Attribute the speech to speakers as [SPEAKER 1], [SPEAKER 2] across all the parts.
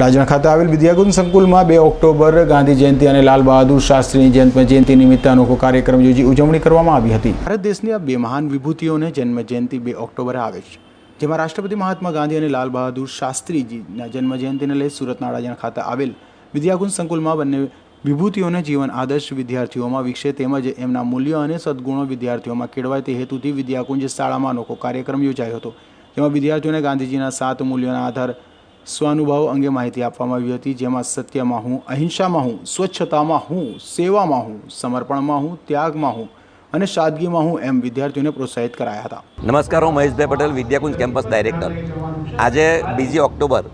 [SPEAKER 1] રાજણ ખાતે આવેલ વિદ્યાગુન સંકુલમાં બે ઓક્ટોબર ગાંધી જયંતિ અને લાલ બહાદુર શાસ્ત્રીની જન્મ જયંતિ નિમિત્તે અનોખો કાર્યક્રમ યોજી ઉજવણી કરવામાં આવી હતી. ભારત દેશની આ બે મહાન વિભૂતિઓને જન્મ જયંતિ બે ઓક્ટોબરે આવે છે, જેમાં રાષ્ટ્રપતિ મહાત્મા ગાંધી અને લાલ બહાદુર શાસ્ત્રીજીના જન્મ જયંતિને લઈ સુરતના અડાજણ ખાતે આવેલ વિદ્યાકુંજ સંકુલમાં બંને વિભૂતિઓને જીવન આદર્શ વિદ્યાર્થીઓમાં વિકસે તેમજ એમના મૂલ્યો અને સદગુણો વિદ્યાર્થીઓમાં કેળવાય તે હેતુથી વિદ્યાકુંજ શાળામાં અનોખો કાર્યક્રમ યોજાયો હતો, જેમાં વિદ્યાર્થીઓને ગાંધીજીના સાત મૂલ્યોના આધાર સ્વાનુભાવ અંગે માહિતી આપવામાં આવી હતી, જેમાં સત્યમાં હું, અહિંસામાં હું, સ્વચ્છતામાં હું, સેવામાં હું, સમર્પણમાં હું, ત્યાગમાં હું અને સાદગીમાં હું એમ વિદ્યાર્થીઓને પ્રોત્સાહિત કરાયા હતા.
[SPEAKER 2] નમસ્કાર, હું મહેશભાઈ પટેલ, વિદ્યાકુંજ કેમ્પસ ડાયરેક્ટર. આજે બીજી ઓક્ટોબર,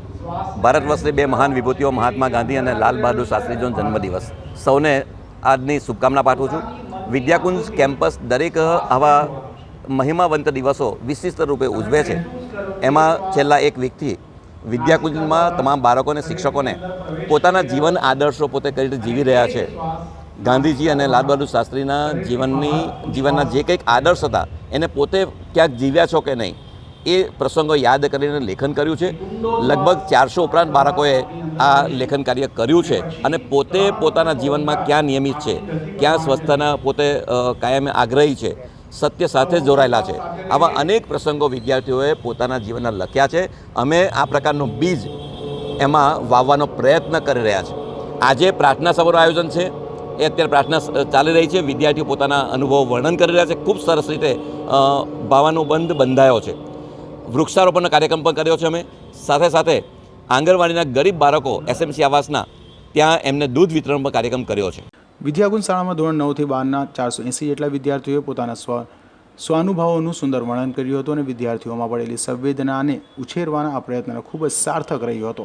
[SPEAKER 2] ભારત વર્ષની બે મહાન વિભૂતિઓ મહાત્મા ગાંધી અને લાલ બહાદુર શાસ્ત્રીજીનો જન્મદિવસ. સૌને આજની શુભકામના પાઠવું છું. વિદ્યાકુંજ કેમ્પસ દરેક આવા મહિમાવંત દિવસો વિશિષ્ટ રૂપે ઉજવે છે. એમાં છેલ્લા એક વીકથી વિદ્યાકુંજમાં તમામ બાળકોને શિક્ષકોને પોતાના જીવન આદર્શો પોતે કઈ રીતે જીવી રહ્યા છે? ગાંધીજી અને લાલ બહાદુર શાસ્ત્રીના જીવનની, જીવનના જે કંઈક આદર્શ હતા, એને પોતે ક્યાંક જીવ્યા છો કે નહીં, એ પ્રસંગો યાદ કરીને લેખન કર્યું છે. લગભગ ચારસો ઉપરાંત બાળકોએ આ લેખન કાર્ય કર્યું છે અને પોતે પોતાના જીવનમાં ક્યાં નિયમિત છે, ક્યાં સ્વસ્થના પોતે કાયમે આગ્રહી છે સત્ય સાથે જોડાયેલા છે. આવા અનેક પ્રસંગો વિદ્યાર્થીઓએ પોતાના જીવનના લખ્યા છે. અમે આ પ્રકારનું બીજ એમાં વાવવાનો પ્રયત્ન કરી રહ્યા છે. આજે પ્રાર્થના સભાનું આયોજન છે. એ અત્યારે પ્રાર્થના ચાલી રહી છે. વિદ્યાર્થીઓ પોતાના અનુભવો વર્ણન કરી રહ્યા છે. ખૂબ સરસ રીતે ભાવાનો બંધ બંધાયો છે. વૃક્ષારોપણનો કાર્યક્રમ પણ કર્યો છે અમે. સાથે સાથે આંગણવાડીના ગરીબ બાળકો એસએમસી આવાસના ત્યાં એમને દૂધ વિતરણ પણ કાર્યક્રમ કર્યો છે.
[SPEAKER 1] વિદ્યાકુંજ શાળામાં ધોરણ નવથી બારના ચારસો એંસી જેટલા વિદ્યાર્થીઓએ પોતાના સ્વ, સ્વાનુભાવોનું સુંદર વર્ણન કર્યું હતું અને વિદ્યાર્થીઓમાં પડેલી સંવેદનાને ઉછેરવાના આ પ્રયત્ન ખૂબ જ સાર્થક રહ્યો હતો.